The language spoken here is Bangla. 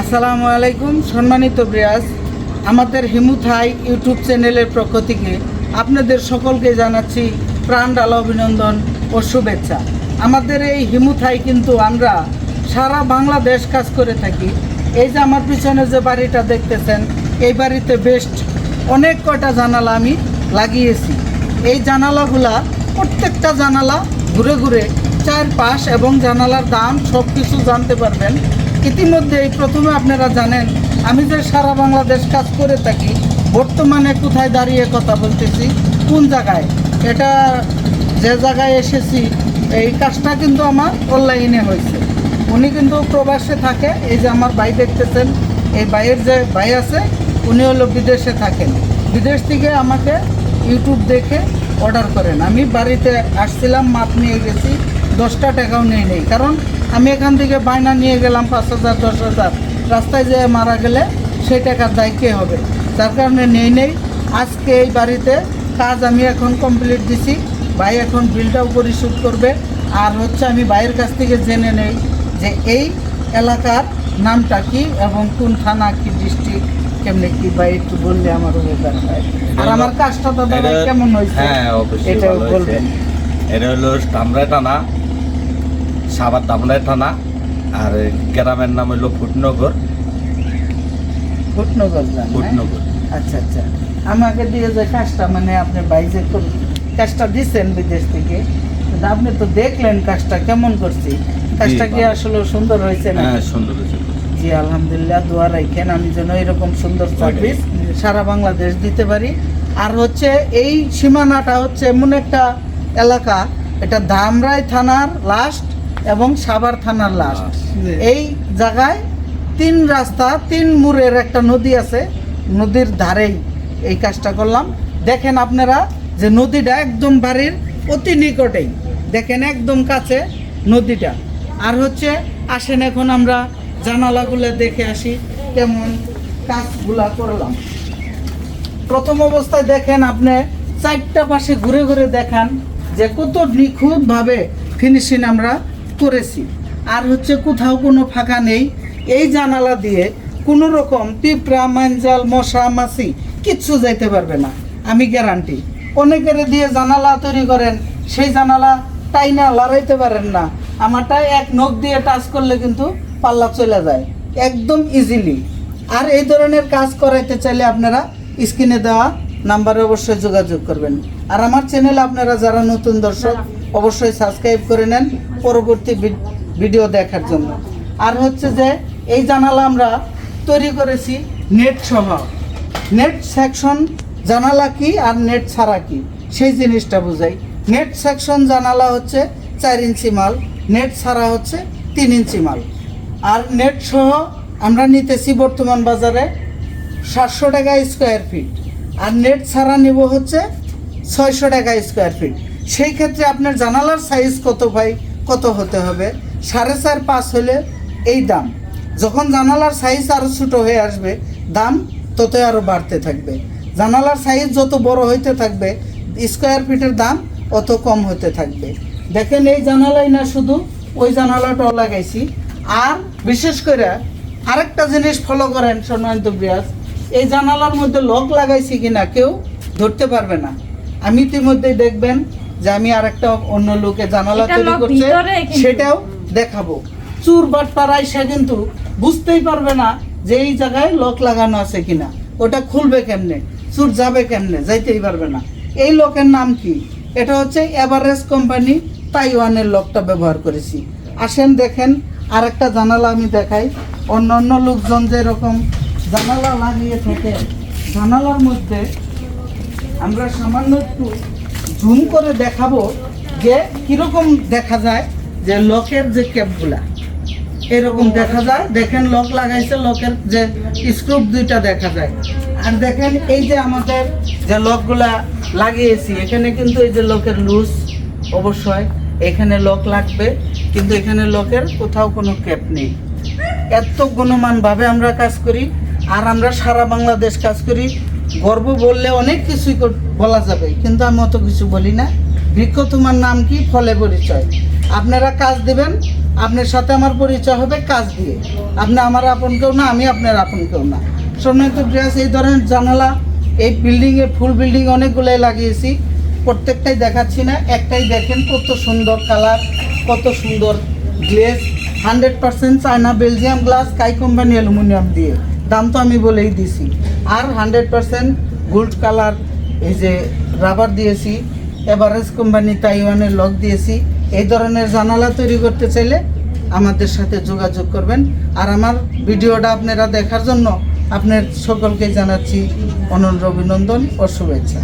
আসসালামু আলাইকুম, সম্মানিত ব্রিয়াজ আমাদের হিমুথাই ইউটিউব চ্যানেলের পক্ষ থেকে আপনাদের সকলকে জানাচ্ছি প্রাণ ডাল অভিনন্দন ও শুভেচ্ছা। আমাদের এই হিমুথাই কিন্তু আমরা সারা বাংলাদেশ কাজ করে থাকি। এই যে আমার পিছনে যে বাড়িটা দেখতেছেন, এই বাড়িতে বেস্ট অনেক কয়টা জানালা আমি লাগিয়েছি। এই জানালাগুলা, প্রত্যেকটা জানালা ঘুরে ঘুরে চার পাশ এবং জানালার দাম সব কিছু জানতে পারবেন। ইতিমধ্যে এই প্রথমে আপনারা জানেন, আমি যে সারা বাংলাদেশ কাজ করে থাকি, বর্তমানে কোথায় দাঁড়িয়ে কথা বলতেছি, কোন জায়গায়? এটা যে জায়গায় এসেছি, এই কাজটা কিন্তু আমার অনলাইনে হয়েছে। উনি কিন্তু প্রবাসে থাকে, এই যে আমার ভাই দেখতেছেন, এই ভাইয়ের যে ভাই আছে, উনি হলো বিদেশে থাকেন। বিদেশ থেকে আমাকে ইউটিউব দেখে অর্ডার করেন। আমি বাড়িতে আসছিলাম, মাপ নিয়ে গেছি দশটা টাকাও নেই নেই। কারণ আমি এখান থেকে বায়না নিয়ে গেলাম পাঁচ হাজার দশ হাজার। রাস্তায় যেয়ে মারা গেলে সেই টাকার দায় কে হবে? যার কারণে নেই নেই। আজকে এই বাড়িতে কাজ আমি এখন কমপ্লিট দিছি। ভাই এখন বিলটাও পরিশোধ করবে। আর হচ্ছে আমি ভাইয়ের কাছ থেকে জেনে নেই যে এই এলাকার নামটা কি এবং কোন থানা কি ডিস্ট্রিক্ট কেমনে কি ভাই একটু বললে আমার উপকার হয় আর আমার কাজটা দাদা কেমন হয়েছে? হ্যাঁ এটা বলবেন। এটা হলো টানা সাবার দামরায় টানা আর গ্রামের নাম হলো ফুটনগর। ফুটনগর হ্যাঁ? ফুটনগর। আচ্ছা আচ্ছা। আমাকে দিয়ে যে কাজটা মানে আপনি বাইজে করে কাজটা দিচ্ছেন বিদেশ থেকে। আপনি তো দেখলেন কাজটা কেমন করছি। কাজটা কি আসলে সুন্দর হয়েছে না হ্যাঁ সুন্দর হয়েছে। জি আলহামদুলিল্লাহ দোয়া রাখেন। আমি যেন এরকম সুন্দর সার্ভিস সারা বাংলাদেশ দিতে পারি। আর হচ্ছে এই সীমানাটা হচ্ছে এমন একটা এলাকা এটা ধামরাই থানার লাস্ট এবং সাভার থানার লাস্ট এই জায়গায় তিন রাস্তা তিন মুরের একটা নদী আছে। নদীর ধারেই এই কাজটা করলাম। দেখেন আপনারা যে নদীটা একদম বাড়ির অতি নিকটেই। দেখেন একদম কাছে নদীটা। আর হচ্ছে আসেন এখন আমরা জানালাগুলো দেখে আসি কেমন কাজগুলা করলাম। প্রথম অবস্থায় দেখেন আপনি চারটা পাশে ঘুরে ঘুরে দেখান যে কত নিখুঁতভাবে ফিনিশিং আমরা করেছি। আর হচ্ছে কোথাও কোনো ফাঁকা নেই। এই জানালা দিয়ে কোনো রকম পিঁপড়া, মাঞ্জাল, মশা, মাছি কিচ্ছু যাইতে পারবে না, আমি গ্যারান্টি অনেকের দিয়ে জানালা তৈরি করেন, সেই জানালা টাইনা লড়াইতে পারেন না। আমারটা এক নখ দিয়ে টাচ করলে কিন্তু পাল্লা চলে যায়, একদম ইজিলি আর এই ধরনের কাজ করাইতে চাইলে আপনারা স্ক্রিনে দেওয়া নাম্বারে অবশ্যই যোগাযোগ করবেন। আর আমার চ্যানেলে আপনারা যারা নতুন দর্শক অবশ্যই সাবস্ক্রাইব করে নেন পরবর্তী ভিডিও দেখার জন্য। আর হচ্ছে যে, এই জানালা আমরা তৈরি করেছি নেট সহ। নেট সেকশন জানালা কি আর নেট ছাড়া কি? সেই জিনিসটা বোঝাই। নেট সেকশন জানালা হচ্ছে চার ইঞ্চি মাল, নেট ছাড়া হচ্ছে তিন ইঞ্চি মাল। আর নেট সহ আমরা নিতেছি বর্তমান বাজারে সাতশো টাকা স্কোয়ার ফিট আর নেট ছাড়া নেব হচ্ছে ছয়শো টাকা স্কোয়ার ফিট সেই ক্ষেত্রে আপনার জানালার সাইজ কত ভাই? কত হতে হবে? সাড়ে চার পাঁচ হলে এই দাম। যখন জানালার সাইজ আরও ছোটো হয়ে আসবে, দাম ততই আরও বাড়তে থাকবে। জানালার সাইজ যত বড় হইতে থাকবে স্কোয়ার ফিটের দাম অত কম হতে থাকবে। দেখেন এই জানালাই না শুধু, ওই জানালাটাও লাগাইছি। আর বিশেষ করে আরেকটা জিনিস ফলো করেন সম্মানিত ব্রিয়াস এই জানালার মধ্যে লক লাগাইছি কিনা কেউ ধরতে পারবে না। আমি ইতিমধ্যেই দেখবেন যে আমি আরেকটা অন্য লোকে জানালা তৈরি করছে সেটাও দেখাবো। চুর বাট পাড়ায় সে কিন্তু বুঝতেই পারবে না যে এই জায়গায় লক লাগানো আছে কিনা। ওটা খুলবে কেমনে? চুর যাবে কেমনে? যাইতেই পারবে না। এই লকের নাম কি? এটা হচ্ছে এভারেস্ট কোম্পানি তাইওয়ানের লকটা ব্যবহার করেছি। আসেন দেখেন আরেকটা জানালা আমি দেখাই। অন্য অন্য লোকজন যেরকম জানালা লাগিয়ে থাকে জানালার মধ্যে আমরা সামান্য একটু জুম করে দেখাবো যে কীরকম দেখা যায় যে লকের যে ক্যাপগুলা। এরকম দেখা যায়। দেখেন লক লাগাইছে, লকের যে স্ক্রুপ দুইটা দেখা যায়। আর দেখেন এই যে আমাদের যে লকগুলা লাগিয়েছি, এখানে কিন্তু এই যে লকের লুজ অবশ্যই এখানে লক লাগবে, কিন্তু এখানে লকের কোথাও কোনো ক্যাপ নেই। এত গুণমানভাবে আমরা কাজ করি, আর আমরা সারা বাংলাদেশ কাজ করি গর্ব বললে অনেক কিছুই বলা যাবে, কিন্তু আমি অত কিছু বলি না। বৃক্ষ তোমার নাম কি? ফলে পরিচয়। আপনারা কাজ দেবেন, আপনার সাথে আমার পরিচয় হবে কাজ দিয়ে। আপনি আমার আপন কেউ না, আমি আপনার আপন কেউ না। সম্মানিত ড্রেস এই ধরনের জানালা, এই বিল্ডিংয়ে ফুল বিল্ডিং অনেকগুলোই লাগিয়েছি। প্রত্যেকটাই দেখাচ্ছি না, একটাই দেখেন কত সুন্দর কালার কত সুন্দর glass hundred percent China Belgium glass কাই কোম্পানি অ্যালুমিনিয়াম দিয়ে। দাম তো আমি বলেই দিছি। আর হান্ড্রেড পার্সেন্ট গোল্ড কালার এই যে রাবার দিয়েছি এভারেজ কোম্পানি তাইওয়ানের লক দিয়েছি। এই ধরনের জানালা তৈরি করতে চাইলে আমাদের সাথে যোগাযোগ করবেন। আর আমার ভিডিওটা আপনারা দেখার জন্য আপনার সকলকে জানাচ্ছি অনন্য অভিনন্দন ও শুভেচ্ছা।